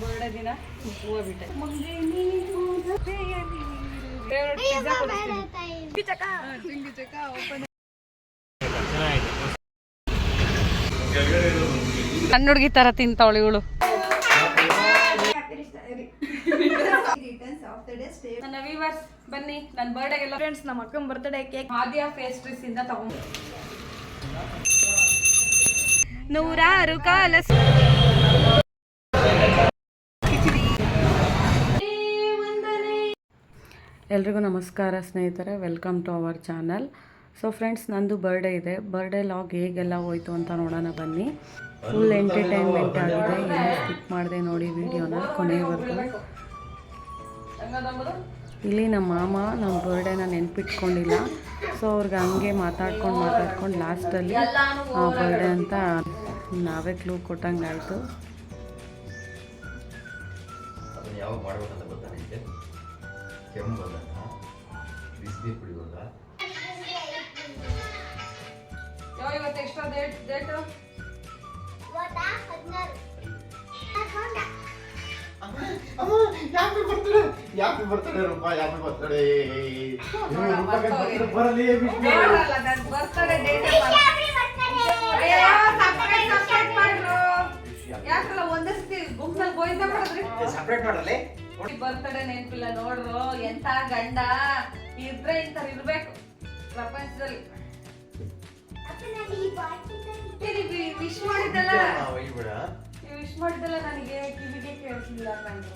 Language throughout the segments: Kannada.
ಬರ್ಡೇ ದಿನ ಹೂವು ಬಿಟ್ಟೆ. ಸಣ್ಣ ಹುಡುಗಿ ತರ ತಿಂತಾವಳು ಇವಳು. ನನ್ನ ವಿವರ್ಸ್ ಬನ್ನಿ. ನನ್ನ ಬರ್ಡೇಗೆಲ್ಲ ಫ್ರೆಂಡ್ಸ್ ನಮ್ಮ ಅಕ್ಕನ ಬರ್ತಡೇ ಕೇಕ್ ಆದ್ಯ ಪೇಸ್ಟ್ರೀಸ್ ಇಂದ ತಗೊಂಡ್. ನೂರಾರು ಕಾಲ ಎಲ್ರಿಗೂ ನಮಸ್ಕಾರ ಸ್ನೇಹಿತರೆ welcome to our channel so friends ನಂದು ಬರ್ಡೇ ಇದೆ. ಬರ್ಡೇ ಲಾಗ್ ಹೇಗೆಲ್ಲ ಹೋಯ್ತು ಅಂತ ನೋಡೋಣ ಬನ್ನಿ. ಫುಲ್ ಎಂಟರ್ಟೈನ್ಮೆಂಟ್ ಆಗಿದೆ. ಏನು ಸ್ಕಿಪ್ ಮಾಡಿದೆ ನೋಡಿ ವಿಡಿಯೋನ ಕೊನೆಯವರೆಗೂ ಇಲ್ಲಿ ನಮ್ಮ ಮಾಮ ನಮ್ಮ ಬರ್ಡೇನ ನೆನ್ಪಿಟ್ಕೊಂಡಿಲ್ಲ. ಸೊ ಅವ್ರಿಗೆ ಹಂಗೆ ಮಾತಾಡ್ಕೊಂಡು ಮಾತಾಡ್ಕೊಂಡು ಲಾಸ್ಟಲ್ಲಿ ಬರ್ಡೇ ಅಂತ ನಾವೇ ಕ್ಲೂ ಕೊಟ್ಟಂಗೆ ಆಯಿತು. ಅದನ್ನ ಯಾವಾಗ ಮಾಡ್ಬೇಕಂತ ಗೊತ್ತಾ ನಿಮಗೆ ಕೆಮ್ಮು ಬಂದಾಗ ಬಿಸಿನೀರು ಕುಡಿಯುವಾಗ ಇವತ್ತು ಎಕ್ಸ್ಟ್ರಾ ಡೇಟ್ ಡೇಟ್ ಯಾಕೆ ಬರ್ತಾರೆ? ಯಾಕೆ ಬರ್ತಾರೆ ರೂಪ? ಯಾಕೆ ಬರ್ತಾರೆ? ಬರಲಿ ಬರ್ತಾರೆ ಡೇಟ್ ಯಾಕಲ್ಲ ಒಂದೇ ಸತಿ ಗುಂಪಲ್ಲಿ ಗೋಯಿಂದ ಮಾಡಿದ್ರಿ? ಸಪ್ರೇಟ್ ಮಾಡಲಿ ಬರ್ತಡೇ ನೆನ್ಪಿಲ್ಲ ನೋಡ್ರು ಎಂತ ಗಂಡ ಇದ್ರೆ ಇಂಥವ್ರು ಇರ್ಬೇಕು ಪ್ರಪಂಚದಲ್ಲಿ. ವಿಶ್ ಮಾಡಿದ್ದಲ್ಲ ಒಯ್ಬಿಡ ನೀವು ವಿಶ್ ಮಾಡಿದ್ದಲ್ಲ ನನಗೆ ಕಿವಿಗೆ ಕೇಳಿಸಿಲ್ಲ ಕಂಡು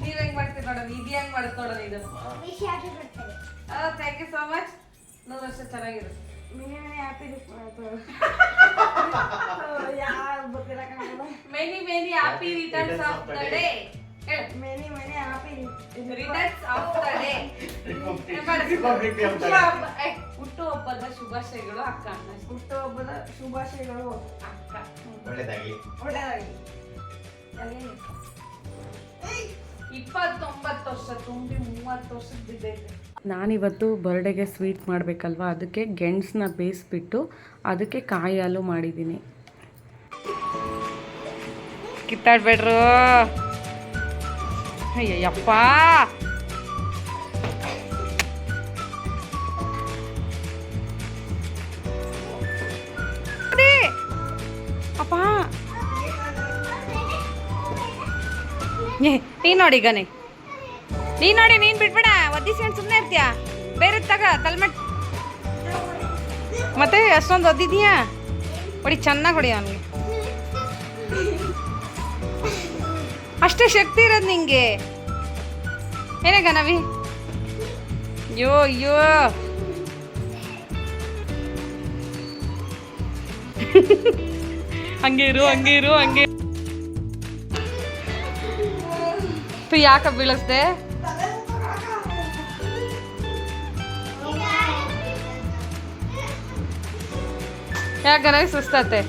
ನೀವ್ ಹೆಂಗ್ ಮಾಡ್ತೀರಿ ನೋಡೋಣ ಇದು ಹೆಂಗ್ ಮಾಡುತ್ತೆ ನೋಡೋಣ ಇದು. ಥ್ಯಾಂಕ್ ಯು ಸೋ ಮಚ್ ನೂರು ವರ್ಷ ಚೆನ್ನಾಗಿರು many many happy returns of the day returns of the day ಹುಟ್ಟು ಹಬ್ಬದ ಶುಭಾಶಯಗಳು ಅಕ್ಕ ಹುಟ್ಟುಹಬ್ಬದ ಶುಭಾಶಯಗಳು ಅಕ್ಕ. ಒಳ್ಳೆದಾಗಿ ಒಳ್ಳೆಯದಾಗಿ ಇಪ್ಪತ್ತೊಂಬತ್ತು ವರ್ಷ ತುಂಬಿ ಮೂವತ್ತು ವರ್ಷದ ಬಿದ್ದೈತೆ. ನಾನಿವತ್ತು ಬರ್ಡೇಗೆ ಸ್ವೀಟ್ ಮಾಡಬೇಕಲ್ವ? ಅದಕ್ಕೆ ಗೆಣಸನ್ನ ಬೇಯಿಸ್ಬಿಟ್ಟು ಅದಕ್ಕೆ ಕಾಯಿ ಹಾಲು ಮಾಡಿದ್ದೀನಿ. ಕಿತ್ತಾಡ್ಬೇಡ್ರು. ಅಯ್ಯಪ್ಪ ನೀನ್ ನೋಡಿ ಗಣೇ ನೀ ನೋಡಿ, ನೀನು ಬಿಟ್ಬೇಡ. ಒದ್ದಿಸ್ಕೊಂಡು ಸುಮ್ಮನೆ ಇರ್ತೀಯ? ಬೇರೆ ತಗ ತಲ್ಮಟ್ ಮತ್ತೆ ಅಷ್ಟೊಂದು ಒದ್ದಿದೀಯಾ? ಹೊಡಿ, ಚೆನ್ನಾಗಿ ಹೊಡಿ ಅವನಿಗೆ. ಅಷ್ಟೇ ಶಕ್ತಿ ಇರೋದು ನಿಂಗೆ. ಏನಾಗ ನವಿ ಅಯ್ಯೋ ಅಯ್ಯೋ. ಹಂಗೆ ಇರು ಹಂಗೆ ಇರು, ಹಂಗೆ ಯಾಕ ಬೀಳಿಸ್ದೆ ಯಾಕಂದ್ರೆ ಸುಸ್ತತೆ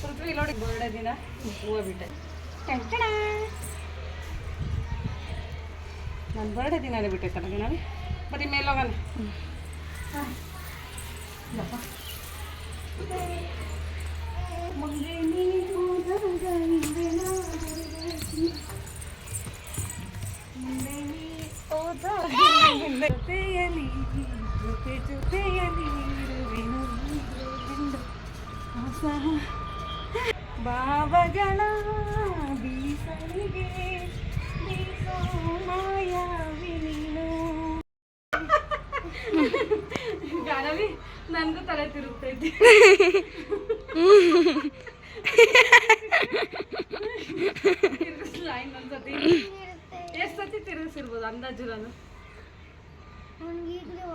ಪೃಥ್ವಿ ನೋಡಿ ಬರ್ಡೇ ದಿನ ಹೂವು ಬಿಟ್ಟೆ. ನನ್ನ ಬರ್ಡೇ ದಿನನೇ ಬಿಟ್ಟೆ ಕಣಗೆ ನಾನು ಬರೀ ಮೇಲೆ ಜೊತೆಯಲಿ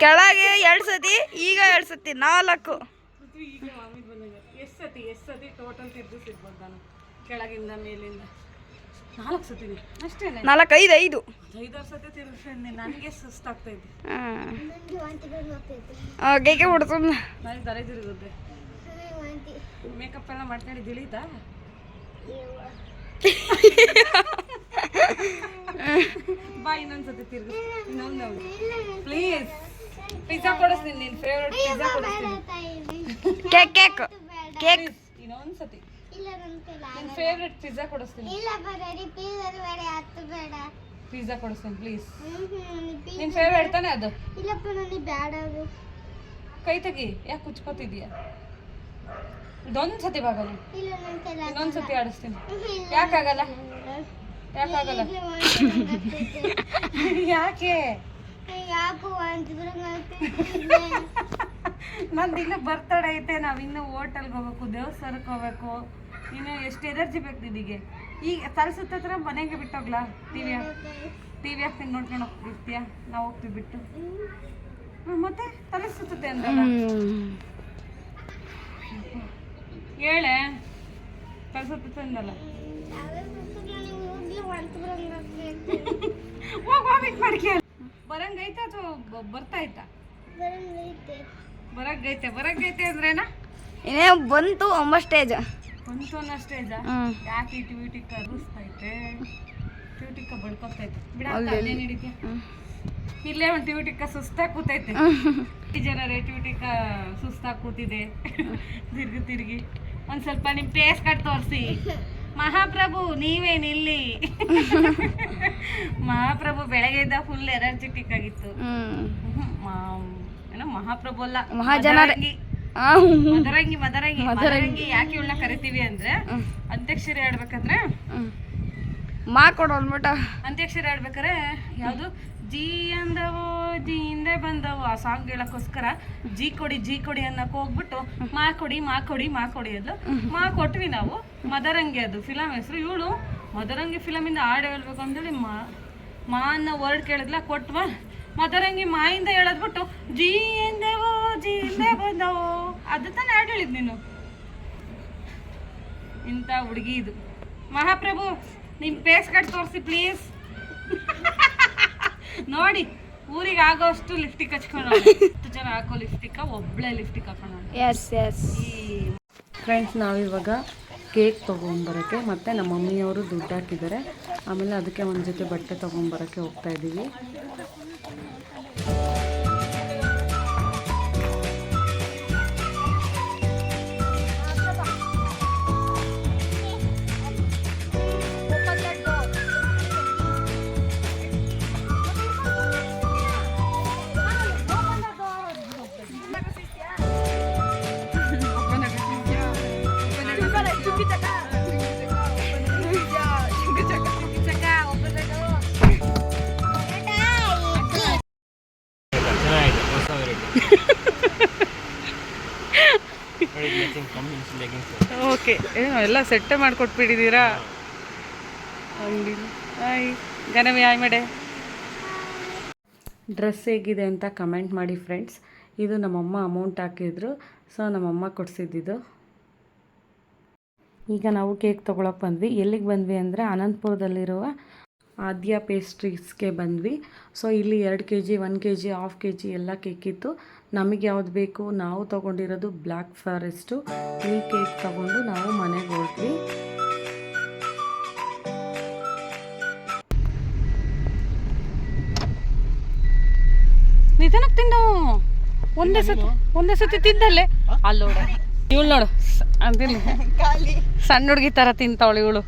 ಕೆಳಗೆ ಎರಡು ಸತಿ ಈಗ ಎರಡು ಸತಿ ನಾಲ್ಕು. ಎಷ್ಟು ಸತಿ ಎಷ್ಟು ಸತಿ ಟೋಟಲ್ ತಿರ್ಗಿಸಿರ್ಬೋದು ನಾನು. ಕೆಳಗಿಂದ ಮೇಲಿಂದ. ನಾಲ್ಕು ಸತಿ ಅಷ್ಟೇ ನಾಲ್ಕು ಐದು ಐದು. ಐದಾರು ಸತಿ ತಿರುಗಿಸಿದ್ನಿ ನನಗೆ ಸುಸ್ತಾಗ್ತೈತಿ ಗೇಕೆ ಬಿಡ್ತು ನನಗೆ ತಲೆ ತಿರುಗುತ್ತೆ ಮೇಕಪ್ ಎಲ್ಲ ಮಾಡ್ಕೊಂಡು ತಿಳಿತಾ? ಬಾ ಇನ್ನೊಂದ್ಸತಿ ತಿರ್ಗಿ ಇನ್ನೊಂದು ಪ್ಲೀಸ್ ಪಿಜ್ಜಾ ಕೊಡಿಸ್ತೀನಿ ನಿನ್ನ ಫೇವ್ರೆಟ್ ಪಿಜ್ಜಾ ಕೊಡಿಸ್ತೀನಿ. ಕೇಕ್ ಕೇಕ್ ಕೇಕ್ ಇನ್ನೊಂದ್ಸತಿ ಇಲ್ಲ ನನ್ನ ಫೇವ್ರೆಟ್ ಪಿಜ್ಜಾ ಕೊಡಿಸ್ತೀನಿ. ಇಲ್ಲ ಬರೀ ಬೇಡ ಬೇಡ. ಪಿಜ್ಜಾ ಕೊಡಿಸ್ತೀನಿ ಪ್ಲೀಸ್ ನಿನ್ ಫೇವ್ರೆಟ್ ತಾನೆ ಅದು? ಇಲ್ಲಪ್ಪ ನನಗೆ ಬೇಡ ಅದು. ಕೈ ತಗಿ. ಯಾಕೆ ಕುಚ್ಕೋತಿದ್ಯಾ? ಇದೊಂದ್ ಸತಿ ಬಾಗಲ್ಲ. ಇನ್ನೊಂದ್ ಸತಿ ಆಡಿಸ್ತೀನಿ. ಯಾಕಾಗಲ್ಲ? ಯಾಕಾಗಲ್ಲ? ಯಾಕೆ. ನಂದು ಇನ್ನೂ ಬರ್ತಡೇ ಐತೆ ನಾವು ಇನ್ನು ಹೋಟೆಲ್ಗೆ ಹೋಗ್ಬೇಕು ದೇವಸ್ಥಾನಕ್ಕೆ ಹೋಗ್ಬೇಕು. ಇನ್ನು ಎಷ್ಟು ಎನರ್ಜಿ ಬೇಕು ನಿನಗೆ. ಈಗ ತಲ್ಸುತ್ತತ್ರ ಮನೆಗೆ ಬಿಟ್ಟೋಗ್ಲಾ ಟಿ ವಿ ಟಿ ವಿ ಹಾಕ್ತೀನಿ ನೋಡ್ಕೊಂಡು ಹೋಗ್ತಿರ್ತೀಯ ನಾವು ಹೋಗ್ತೀವಿ ಬಿಟ್ಟು. ಮತ್ತೆ ತಲೆ ಸುತ್ತುತ್ತೆ ಅಂದಲ್ಲ ಹೇಳೆ. ತಲೆ ತಂದಲ್ಲ. ಹೋಗಿ ವಾಮಿಟ್ ಮಾಡ್ಕೆ. ಬರಂಗೈತೆ ಅಥವಾ ಬರ್ತಾ ಐತಾ ಬರಂಗೈತೆ. ಬರಂಗೈತೆ ಅಂದ್ರೇನ? ಏನೇ ಬಂತು ಒಂಬ ಸ್ಟೇಜ್ ಬಂತು ಅನ್ನೋ ಸ್ಟೇಜ ಯಾಕೆ ಟ್ಯೂಟಿಕ್ ಕರುಸ್ತೈತೆ ಟ್ಯೂಟಿಕ್ಕ ಬಡ್ಕೊತೈತೆ ಬಿಡ ಹೌದು. ಅದೇನ್ ಹಿಡಿದ್ಯಾ ಇಲ್ಲೇ ಒಂದು ಟ್ಯೂಟಿಕ ಸುಸ್ತಾಗಿ ಕೂತೈತೆ. ಜನರೇ ಟ್ಯೂಟಿಕ ಸುಸ್ತಾಗಿ ಕೂತಿದೆ. ತಿರ್ಗಿ ತಿರ್ಗಿ. ಒಂದ್ ಸ್ವಲ್ಪ ನಿಮ್ ಪೇಸ್ ಕಟ್ ತೋರಿಸಿ. ಮಹಾಪ್ರಭು ನೀವೇನಿಲ್ಲಿ ಮಹಾಪ್ರಭು ಬೆಳಗ್ಗೆಯಿಂದ ಫುಲ್ ಎನರ್ಜೆಟಿಕ್ ಆಗಿತ್ತು. ಏನೋ ಮಹಾಪ್ರಭು ಅಲ್ಲ ಮಹಾಜನರೇ. ಮದರಂಗಿ. ಮದರಂಗಿ ಮದರಂಗಿ ಮದರಂಗಿ. ಯಾಕೆ ಇವಳನ್ನ ಕರಿತೀವಿ ಅಂದ್ರೆ ಅಂತ್ಯಕ್ಷರಿ ಆಡ್ಬೇಕಂದ್ರೆ ಹ್ಮ್. ಮಾ ಕೊಡು ಅಂದ್ಬಿಟ್ಟು ಅಂತ್ಯಾಕ್ಷರಿ ಆಡ್ಬೇಕಾರೆ ಯಾವುದು? ಜಿ ಅಂದವು, ಜಿ ಹಿಂದೆ ಬಂದವು, ಆ ಸಾಂಗ್ ಹೇಳಕ್ಕೋಸ್ಕರ ಜಿ ಕೊಡಿ ಜಿ ಕೊಡಿ ಅನ್ನಕ್ ಹೋಗ್ಬಿಟ್ಟು ಮಾ ಕೊಡಿ ಮಾ ಕೊಡಿ ಮಾ ಕೊಡಿ ಅದು. ಮಾ ಕೊಟ್ವಿ ನಾವು, ಮದರಂಗಿ ಅದು. ಫಿಲಮ್ ಹೆಸರು ಇವಳು. ಮದರಂಗಿ ಫಿಲಮಿಂದ ಹಾಡು ಹೇಳ್ಬೇಕು ಅಂತೇಳಿ ಮಾ ಮಾ ಅನ್ನೋ ವರ್ಡ್ ಕೇಳಿದ್ಲ, ಕೊಟ್ವ. ಮದರಂಗಿ ಮಾಯಿಂದ ಹೇಳದ್ಬಿಟ್ಟು ಜಿ ಎಂದೇವು, ಜಿ ಹಿಂದೆ ಬಂದವು. ಅದು ತಾನೇ ಹಾಡು ಹೇಳಿದ್ ನೀನು. ಇಂಥ ಹುಡುಗಿ ಇದು. ಮಹಾಪ್ರಭು ನಿಮ್ಮ ಪೇಸ್ ಕಟ್ ತೋರಿಸಿ ಪ್ಲೀಸ್ ನೋಡಿ ಊರಿಗೆ ಆಗೋಷ್ಟು ಲಿಫ್ಟಿಕ್ ಹಚ್ಕೊಂಡು ಹತ್ತು ಜನ ಹಾಕೋ ಲಿಫ್ಟಿಕ ಒಬ್ಳೆ ಲಿಫ್ಟಿಕ್ ಹಾಕೋಣ ಎಸ್ ಎಸ್ ಫ್ರೆಂಡ್ಸ್ ನಾವಿವಾಗ ಕೇಕ್ ತೊಗೊಂಬರೋಕ್ಕೆ ಮತ್ತು ನಮ್ಮ ಮಮ್ಮಿಯವರು ದುಡ್ಡು ಹಾಕಿದ್ದಾರೆ. ಆಮೇಲೆ ಅದಕ್ಕೆ ಒಂದು ಜೊತೆ ಬಟ್ಟೆ ತೊಗೊಂಬರೋಕ್ಕೆ ಹೋಗ್ತಾ ಇದ್ದೀವಿ ಏನೋ ಎಲ್ಲ ಸೆಟ್ಟೆ ಮಾಡಿಕೊಟ್ಬಿಟ್ಟಿದ್ದೀರಾ? ಅಂಗಡಿ ಹಾಯ್ ಗನವಿ ಹಾಯ್ ಮೇಡೆ. ಡ್ರೆಸ್ ಹೇಗಿದೆ ಅಂತ ಕಮೆಂಟ್ ಮಾಡಿ ಫ್ರೆಂಡ್ಸ್. ಇದು ನಮ್ಮಮ್ಮ ಅಮೌಂಟ್ ಹಾಕಿದ್ರು. ಸೊ, ನಮ್ಮಮ್ಮ ಕೊಡಿಸಿದ್ದಿದ್ದು ಈಗ ನಾವು ಕೇಕ್ ತೊಗೊಳಕ್ಕೆ ಬಂದ್ವಿ. ಎಲ್ಲಿಗೆ ಬಂದ್ವಿ ಅಂದರೆ ಅನಂತಪುರದಲ್ಲಿರುವ ಆದ್ಯ ಪೇಸ್ಟ್ರೀಸ್ಗೆ ಬಂದ್ವಿ. ಸೊ, ಇಲ್ಲಿ ಎರಡು K G one K G half K G ಎಲ್ಲ ಕೇಕ್ ಇತ್ತು. ನಮಗೆ ಯಾವ್ದು ಬೇಕು? ನಾವು ತೊಗೊಂಡಿರೋದು ಬ್ಲ್ಯಾಕ್ ಫಾರೆಸ್ಟು ಈ ಕೇಕ್ ತಗೊಂಡು ನಾವು ಮನೆಗೆ ಹೋದ್ವಿ. ನಿಧಾನಕ್ಕೆ ತಿಂದು ಒಂದೇ ಸತಿ ಒಂದೇ ಸತಿ ತಿಂದಲ್ಲೇ? ಅಲ್ಲೋಡ. ಇವಳು ನೋಡು ಅಂತಿಲ್ಲ ಸಣ್ಣ ಹುಡುಗಿ ಥರ ತಿಂತಾವಳು ಇವಳು.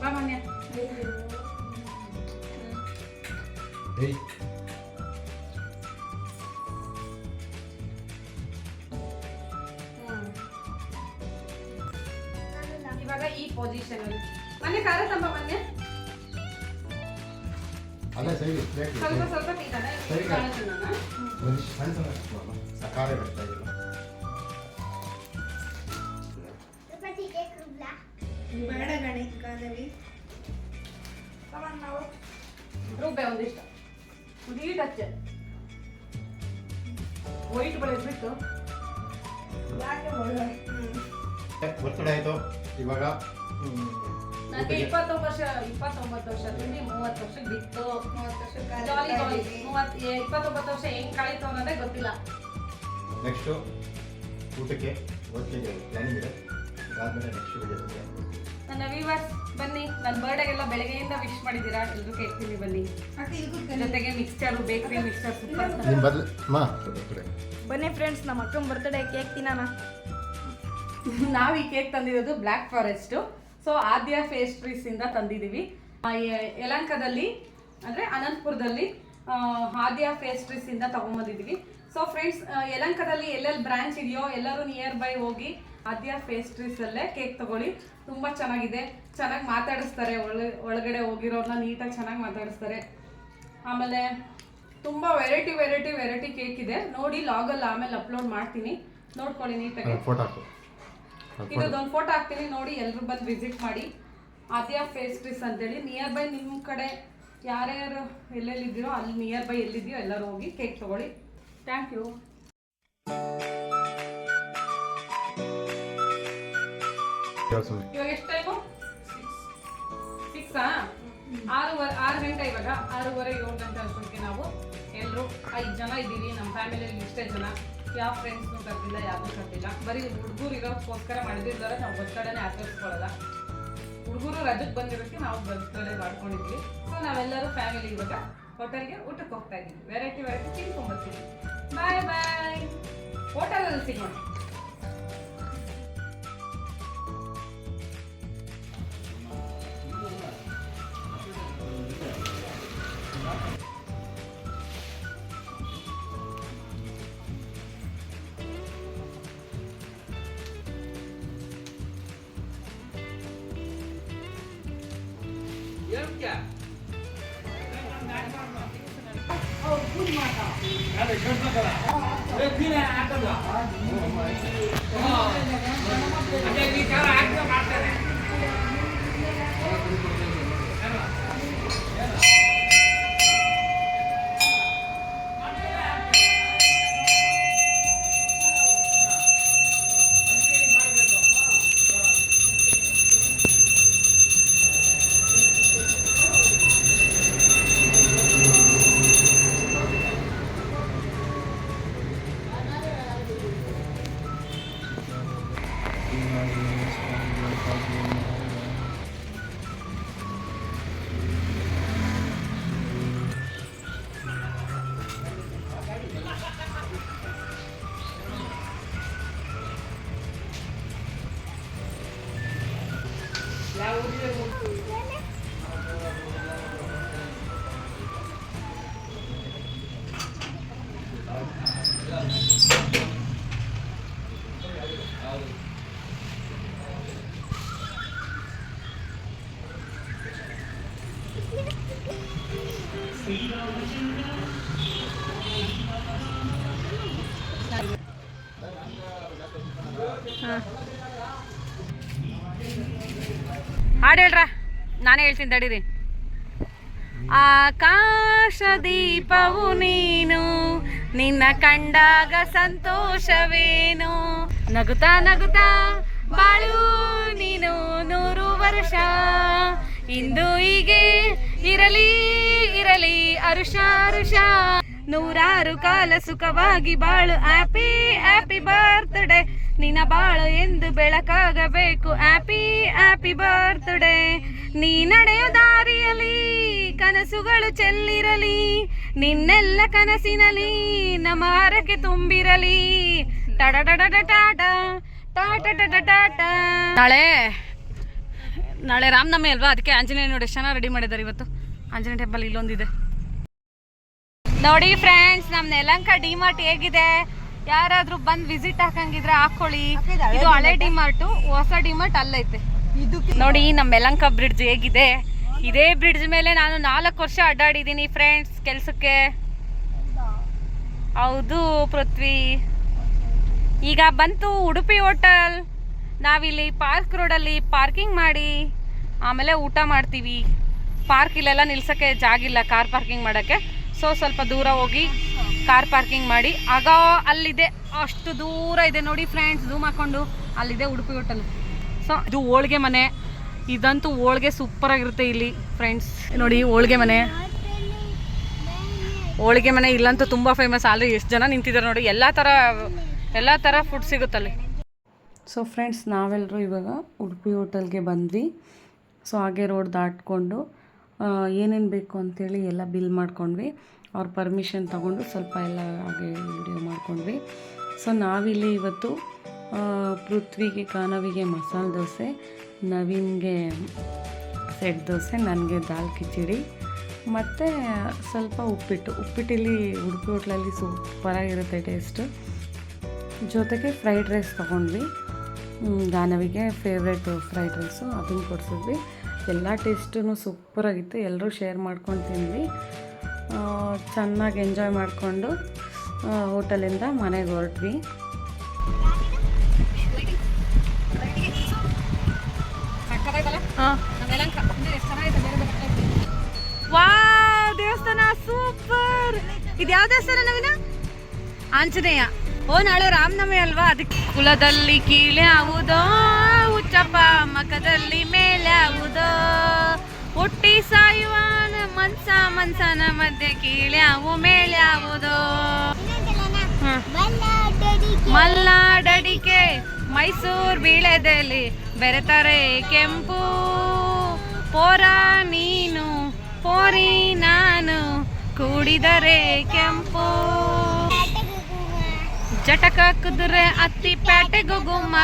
ಬಾ ಮನ್ಯ ಏಯ್ ಇವಾಗ ಈ ಪೊಸಿಷನ್ ಅಲ್ಲಿ. ಮನೆ ಖಾರ ತಂಬ ಮೊನ್ನೆ ಅಲ್ಲ ಸರಿ ಸ್ವಲ್ಪ ಸ್ವಲ್ಪ ಸರಿ. ಹಾಕ್ಕೊಳ್ಳೋಣ. ಸಕಾಲ ಬರ್ತಾ ಇಲ್ಲ ಒಂದೀಟ್ ಟಚ್ ವೈಟ್ ಬೆಳೆದ್ಬಿಟ್ಟು ಯಾಕೆ ಒಳ್ಳೆ? ಬರ್ತಡೇ ಆಯ್ತು ಇವಾಗ. ನನಗೆ ಇಪ್ಪತ್ತೊಂಬತ್ತು ವರ್ಷ ಇಪ್ಪತ್ತೊಂಬತ್ತು ವರ್ಷ ತುಂಬಿ ಮೂವತ್ತು ವರ್ಷ ಬಿತ್ತು. ಮೂವತ್ತು ವರ್ಷ ಜಾಲಿ ಮೂವತ್ತು ಇಪ್ಪತ್ತೊಂಬತ್ತು ವರ್ಷ ಹೆಂಗ್ ಕಳೀತು ಅನ್ನೋದೇ ಗೊತ್ತಿಲ್ಲ. ನೆಕ್ಸ್ಟು ಊಟಕ್ಕೆ ಓದ್ಲಿಕ್ಕೆ ಪ್ಲಾನಿಂಗ್ ಇದೆ. ಅದಾದಮೇಲೆ ನೆಕ್ಸ್ಟ್ ವಿಡಿಯೋ ನನ್ನ ವಿವರ್ಸ್ ಬನ್ನಿ ನನ್ನ ಬರ್ಡೆಗೆಲ್ಲ ಬೆಳಗ್ಗೆಯಿಂದ ವಿಶ್ ಮಾಡಿದ್ದೀರಾ? ಎಲ್ರು ಕೇಳ್ತೀನಿ ಬನ್ನಿ. ಜೊತೆಗೆ ಮಿಕ್ಸ್ಚರು ಬೇಕರಿ ಮಿಕ್ಸ್ಚರ್ ಸೂಪರ್ ನಿಮ್ಮ ಬದಲು ಮಾ ಬನ್ನಿ ಫ್ರೆಂಡ್ಸ್ ನಮ್ಮ ಅಕ್ಕನ ಬರ್ತಡೇ ಕೇಕ್ ತಿನ್ನೋಣ. ನಾವು ಈ cake ತಂದಿರೋದು black forest so Aadya pastries ಇಂದ ತಂದಿದ್ದೀವಿ ಯಲಂಕದಲ್ಲಿ ಅಂದರೆ ಅನಂತಪುರದಲ್ಲಿ ಆದ್ಯ ಫೇಸ್ಟ್ರೀಸ್ ಇಂದ ತಗೊಂಬಂದಿದ್ದೀವಿ ಸೊ ಫ್ರೆಂಡ್ಸ್ ಯಲಂಕದಲ್ಲಿ ಎಲ್ಲೆಲ್ಲಿ ಬ್ರಾಂಚ್ ಇದೆಯೋ ಎಲ್ಲರೂ ನಿಯರ್ ಬೈ ಹೋಗಿ ಆದ್ಯ ಪೇಸ್ಟ್ರೀಸ್ ಅಲ್ಲೇ ಕೇಕ್ ತಗೊಳ್ಳಿ. ತುಂಬ ಚೆನ್ನಾಗಿದೆ. ಚೆನ್ನಾಗಿ ಮಾತಾಡಿಸ್ತಾರೆ. ಒಳ ಒಳಗಡೆ ಹೋಗಿರೋರ್ನ ನೀಟಾಗಿ ಚೆನ್ನಾಗಿ ಮಾತಾಡಿಸ್ತಾರೆ. ಆಮೇಲೆ ತುಂಬ ವೆರೈಟಿ ವೆರೈಟಿ ವೆರೈಟಿ ಕೇಕ್ ಇದೆ. ನೋಡಿ ಲಾಗಲ್ಲಿ ಆಮೇಲೆ ಅಪ್ಲೋಡ್ ಮಾಡ್ತೀನಿ. ನೋಡ್ಕೊಳ್ಳಿ ನೀಟಾಗಿ ಇದೊಂದು ಫೋಟೋ ಹಾಕ್ತೀನಿ. ನೋಡಿ ಎಲ್ಲರೂ ಬಂದು ವಿಸಿಟ್ ಮಾಡಿ. ಆದ್ಯ ಪೇಸ್ಟ್ರೀಸ್ ಅಂತೇಳಿ ನಿಯರ್ ಬೈ ನಿಮ್ಮ ಕಡೆ ಯಾರ್ಯಾರು ಎಲ್ಲೆಲ್ಲಿದ್ದೀರೋ ಅಲ್ಲಿ ನಿಯರ್ ಬೈ ಎಲ್ಲಿದೆಯೋ ಎಲ್ಲರೂ ಹೋಗಿ ಕೇಕ್ ತಗೊಳ್ಳಿ. ಥ್ಯಾಂಕ್ ಯು ಇವಾಗ ಎಷ್ಟು ಟೈಮು ಸಿಕ್ಸಾ ಆರೂವರೆ, ಆರು ಗಂಟೆ ಇವಾಗ. ಆರೂವರೆ, ಏಳು ಗಂಟೆ ಅಷ್ಟೊತ್ತಿಗೆ ನಾವು ಎಲ್ಲರೂ ಐದು ಜನ ಇದ್ದೀವಿ ನಮ್ಮ ಫ್ಯಾಮಿಲಿಯಲ್ಲಿ ಇಷ್ಟೇ ಜನ. ಯಾವ ಫ್ರೆಂಡ್ಸ್ನೂ ಕರೆದಿಲ್ಲ ಯಾರಿಗೂ ಕರೆದಿಲ್ಲ. ಬರೀ ಹುಡುಗರು ಇರೋದಕ್ಕೋಸ್ಕರ ಮಾಡಿದ್ರೆ ನಾವು ಬರ್ತಡೇನೆ ಆಚರಿಸ್ಕೊಳ್ಳಲ್ಲ. ಹುಡುಗರು ರಜಕ್ಕೆ ಬಂದಿರೋಕ್ಕೆ ನಾವು ಬರ್ತಡೇ ಮಾಡ್ಕೊಂಡಿದ್ವಿ. ಸೊ ನಾವೆಲ್ಲರೂ ಫ್ಯಾಮಿಲಿ ಇವಾಗ ಹೋಟೆಲ್ಗೆ ಊಟಕ್ಕೆ ಹೋಗ್ತಾ ಇದ್ದೀವಿ ವೆರೈಟಿ ವೆರೈಟಿ ತಿನ್ಕೊಂಬರ್ತೀವಿ ಬಾಯ್ ಬಾಯ್ ಹೋಟೆಲಲ್ಲಿ ಸಿಗೋಣ ನಾನೇ ಹೇಳ್ತೀನಿ, ತಡೀರಿ. ಆಕಾಶ ದೀಪವು ನೀನು, ನಿನ್ನ ಕಂಡಾಗ ಸಂತೋಷವೇನು? ನಗುತ್ತಾ ನಗುತ್ತಾ, ಬಾಳು ನೀನು ನೂರು ವರ್ಷ. ಇಂದು ಹೀಗೆ ಇರಲಿ ಇರಲಿ, ಅರುಷ ಅರುಷ. ನೂರಾರು ಕಾಲ ಸುಖವಾಗಿ ಬಾಳು, ಹ್ಯಾಪಿ ಹ್ಯಾಪಿ ಬರ್ತ್ಡೇ. ನಿನ್ನ ಬಾಳು ಎಂದು ಬೆಳಕಾಗಬೇಕು, ಹ್ಯಾಪಿ ಹ್ಯಾಪಿ ಬರ್ತ್ಡೇ. ನೀ ನಡೆಯೋ ದಾರಿಯಲಿ ಕನಸುಗಳು ಚೆಲ್ಲಿರಲಿ ನಿನ್ನೆಲ್ಲ ಕನಸಿನಲಿ ನಮ್ಮ ಹರಕೆ ತುಂಬಿರಲಿ. ಟಡಡಡಡಟಾಟ, ಟಾಟ ನಾಳೆ ನಾಳೆ ರಾಮನವಮಿ ಅಲ್ವಾ? ಅದಕ್ಕೆ ಆಂಜನೇಯ ನೋಡಿ ಎಷ್ಟು ಚೆನ್ನಾಗಿ ರೆಡಿ ಮಾಡಿದ್ದಾರೆ ಇವತ್ತು. ಆಂಜನೇಯ ಟೆಂಪಲ್ ಇಲ್ಲೊಂದಿದೆ. ನೋಡಿ ಫ್ರೆಂಡ್ಸ್ ನಮ್ಮ ನೆಲಂಕ ಡಿಮಾರ್ಟ್ ಹೇಗಿದೆ. ಯಾರಾದ್ರೂ ಬಂದ್ ವಿಸಿಟ್ ಹಾಕಂಗಿದ್ರೆ ಹಾಕೊಳ್ಳಿ. ಇದು ಹಳೆ ಡಿಮಾರ್ಟು ಹೊಸ ಡಿಮಾರ್ಟ್ ಅಲ್ಲೈತೆ. ನೋಡಿ, ನಮ್ಮ ಯಲಂಕ ಬ್ರಿಡ್ಜ್ ಹೇಗಿದೆ. ಇದೇ ಬ್ರಿಡ್ಜ್ ಮೇಲೆ ನಾನು ನಾಲ್ಕು ವರ್ಷ ಅಡ್ಡಾಡಿದ್ದೀನಿ ಫ್ರೆಂಡ್ಸ್ ಕೆಲಸಕ್ಕೆ. ಹೌದು ಪೃಥ್ವಿ. ಈಗ ಬಂತು ಉಡುಪಿ ಹೋಟೆಲ್ ನಾವಿಲ್ಲಿ ಪಾರ್ಕ್ ರೋಡಲ್ಲಿ ಪಾರ್ಕಿಂಗ್ ಮಾಡಿ, ಆಮೇಲೆ ಊಟ ಮಾಡ್ತೀವಿ. ಪಾರ್ಕ್ ಇಲ್ಲೆಲ್ಲ ನಿಲ್ಸೋಕ್ಕೆ ಜಾಗಿಲ್ಲ ಕಾರ್ ಪಾರ್ಕಿಂಗ್ ಮಾಡೋಕ್ಕೆ. ಸೊ ಸ್ವಲ್ಪ ದೂರ ಹೋಗಿ ಕಾರ್ ಪಾರ್ಕಿಂಗ್ ಮಾಡಿ. ಆಗ ಅಲ್ಲಿದೆ, ಅಷ್ಟು ದೂರ ಇದೆ ನೋಡಿ ಫ್ರೆಂಡ್ಸ್ ಝೂಮ್ ಹಾಕ್ಕೊಂಡು ಅಲ್ಲಿದೆ ಉಡುಪಿ ಹೋಟೆಲ್ ಸೊ, ಇದು ಹೋಳ್ಗೆ ಮನೆ. ಇದಂತೂ ಹೋಳ್ಗೆ ಸೂಪರ್ ಆಗಿರುತ್ತೆ ಇಲ್ಲಿ ಫ್ರೆಂಡ್ಸ್ ನೋಡಿ, ಹೋಳ್ಗೆ ಮನೆ. ಹೋಳಿಗೆ ಮನೆ ಇಲ್ಲಂತೂ ತುಂಬ ಫೇಮಸ್ ಆಲ್ರೆಡಿ ಎಷ್ಟು ಜನ ನಿಂತಿದ್ದಾರೆ ನೋಡಿ, ಎಲ್ಲ ಥರ ಎಲ್ಲ ಥರ ಫುಡ್ ಸಿಗುತ್ತಲ್ಲಿ ಸೊ ಫ್ರೆಂಡ್ಸ್ ನಾವೆಲ್ಲರೂ ಇವಾಗ ಉಡುಪಿ ಹೋಟೆಲ್ಗೆ ಬಂದ್ವಿ. ಸೊ ಹಾಗೆ ರೋಡ್ ದಾಟ್ಕೊಂಡು ಏನೇನು ಬೇಕು ಅಂತೇಳಿ ಎಲ್ಲ ಬಿಲ್ ಮಾಡ್ಕೊಂಡ್ವಿ. ಅವ್ರ ಪರ್ಮಿಷನ್ ತಗೊಂಡು ಸ್ವಲ್ಪ ಎಲ್ಲ ಹಾಗೆ ವಿಡಿಯೋ ಮಾಡ್ಕೊಂಡ್ವಿ. ಸೊ ನಾವಿಲ್ಲಿ ಇವತ್ತು ಪೃಥ್ವಿಗೆ ಕಾನವಿಗೆ ಮಸಾಲೆ ದೋಸೆ, ನವೀನ್ಗೆ ಸೆಟ್ ದೋಸೆ, ನನಗೆ ದಾಲ್ ಕಿಚಡಿ. ಮತ್ತು ಸ್ವಲ್ಪ ಉಪ್ಪಿಟ್ಟು. ಉಪ್ಪಿಟ್ಟಿಲಿ ಉಡುಪಿ ಹೋಟ್ಲಲ್ಲಿ ಸೂಪರಾಗಿರುತ್ತೆ ಟೇಸ್ಟು. ಜೊತೆಗೆ ಫ್ರೈಡ್ ರೈಸ್ ತೊಗೊಂಡ್ವಿ. ದಾನವಿಗೆ ಫೇವ್ರೇಟು ಫ್ರೈಡ್ ರೈಸು ಅದನ್ನು ಕೊಡಿಸಿದ್ವಿ. ಎಲ್ಲ ಟೇಸ್ಟೂ ಸೂಪರಾಗಿತ್ತು. ಎಲ್ಲರೂ ಶೇರ್ ಮಾಡ್ಕೊಂಡು ತಿಂದ್ವಿ. ಚೆನ್ನಾಗಿ ಎಂಜಾಯ್ ಮಾಡಿಕೊಂಡು ಹೋಟೆಲಿಂದ ಮನೆಗೆ ಹೊರಟ್ವಿ. ವಾ ದೇವಸ್ಥಾನ ಸೂಪರ್. ಇದು ಯಾವ ದೇವಸ್ಥಾನ ನವೀನ? ಆಂಜನೇಯ. ಓ ನಾಳೆ ರಾಮನವಮಿ ಅಲ್ವಾ? ಅದಕ್ಕೆ ಕುಲದಲ್ಲಿ ಕೀಳೆ ಯಾವುದೋ ಹುಚ್ಚಪ್ಪ ಮಕದಲ್ಲಿ ಮೇಲೆ ಯಾವುದೋ ಹುಟ್ಟಿ ಸಾಯುವಾನ ಮನ್ಸ ಮನ್ಸನ ಮಧ್ಯೆ ಕೀಳೆ ಅವು ಮೇಲೆ ಯಾವುದೋ ಮಲ್ನಾಡಡಿಕೆ. ಮೈಸೂರು ಬೀಳೆದಲ್ಲಿ ಬೆರೆತಾರೆ ಕೆಂಪು ಪೋರ ನೀನು, ಪೋರಿ ನಾನು ಕೂಡಿದರೆ ಕೆಂಪು. ಜಟಕ ಕುದುರೆ ಅತ್ತಿ ಪ್ಯಾಟೆ ಗುಗುಮ್ಮ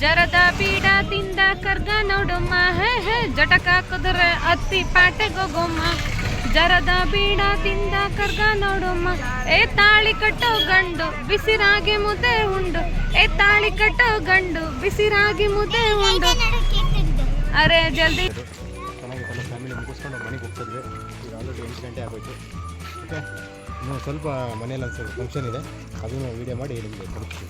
ಜರದ ಬೀಡದಿಂದ ಕರ್ಗ ನೋಡುಮ್ಮ. ಹೇ ಹೇ, ಜಟಕ ಕುದುರೆ ಅತ್ತಿ ಪ್ಯಾಟೆ ಗುಮ್ಮ. ಜರದ ಬೀಡದಿಂದ ಕರ್ಗ ನೋಡುಮ್ಮ ಏ ತಾಳಿ ಕಟ್ಟೋ ಗಂಡು ಬಿಸಿರಾಗಿ ಮುದ್ದೆ ಉಂಡು. ಏ ತಾಳಿ ಕಟ್ಟೋ ಗಂಡು ಬಿಸಿರಾಗಿ ಮುದ್ದೆ ಉಂಡು. ಅರೆ ಜಲ್ದಿ. ಚೆನ್ನಾಗಿತ್ತಲ್ಲ ಫ್ಯಾಮಿಲಿ ಮುಗಿಸ್ಕೊಂಡು ಮನೆಗೆ ಹೋಗ್ತಿದ್ವಿ. ಈಗ ಆಲ್ರೆಡಿ ಎಂಟು ಗಂಟೆ ಆಗೋಯ್ತು. ಓಕೆ ಇನ್ನೂ ಸ್ವಲ್ಪ ಮನೇಲಿ ಒಂದು ಸ್ವಲ್ಪ ಫಂಕ್ಷನ್ ಇದೆ. ಅದನ್ನು ವೀಡಿಯೋ ಮಾಡಿ ನಿಮಗೆ ಕೊಡ್ತೀವಿ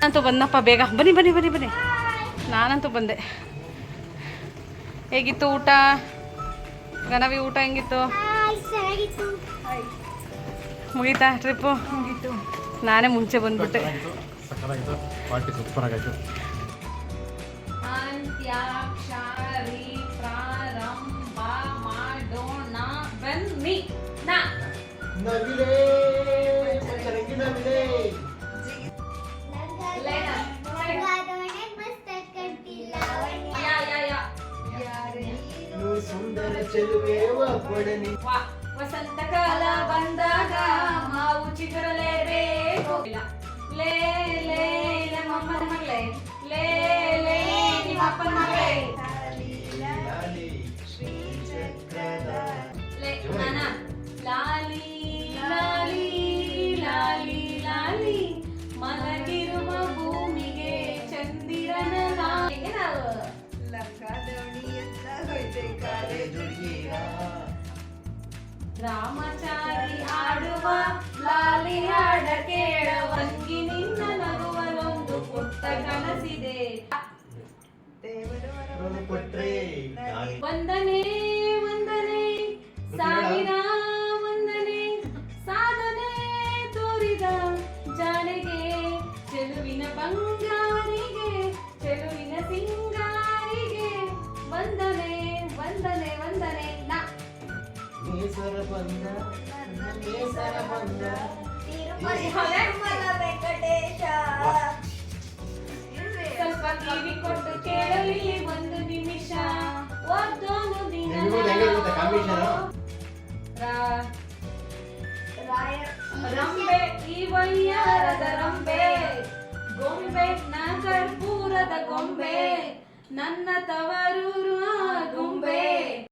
ನಾನಂತೂ ಬಂದಪ್ಪ ಬೇಗ. ಬನ್ನಿ ಬನ್ನಿ ಬನ್ನಿ ಬನ್ನಿ. ನಾನಂತೂ ಬಂದೆ. ಹೇಗಿತ್ತು ಊಟ? ಗಣವಿ ಊಟ ಹೆಂಗಿತ್ತು? ಚೆನ್ನಾಗಿತ್ತು. ಮುಗೀತಾ ಟ್ರಿಪ್ಪು ಮುಗೀತು. ನಾನೇ ಮುಂಚೆ ಬಂದ್ಬಿಟ್ಟೆ. ಸಕ್ಕತ್ತಾಗಿತ್ತು. ಪಾರ್ಟಿ ಮಾಡೋಣ. ಬನ್ನಿ. ನಾ. ನವಿಲೇ ಮಾಡೋಣ ಬನ್ನಿ ವಾ ವಸಂತ ಕಾಲ ಬಂದಾಗ ಮಾವು ಚಿಗುರಲೇಬೇಕು ಇಲ್ಲ. ಲೇ ಲೇ ನಮ್ಮಮ್ಮನ ಮಗಳೇ ಲೇ ಲೇ ನಿಮ್ಮಪ್ಪನ ಮಗಳೇ ಬಂಗಾರಿಗೆ ಚೆಲುವಿನ ಸಿಂಗಾರಿಗೆ ವಂದನೆ ವಂದನೆ ವಂದನೆ. ನಾ. ಸ್ವಲ್ಪ ಕಿವಿ ಕೊಟ್ಟು ಕೇಳಲಿ ಒಂದು ನಿಮಿಷ. ಒಂದೊಂದು ದಿನ ರಾ- ರಂಬೆ ಈ ವಯ್ಯಾರದ ರಂಬೆ. ಗೊಂಬೆ ನ ಕರ್ಪೂರದ ಗೊಂಬೆ ನನ್ನ ತವರೂರು ಆ ಗೊಂಬೆ.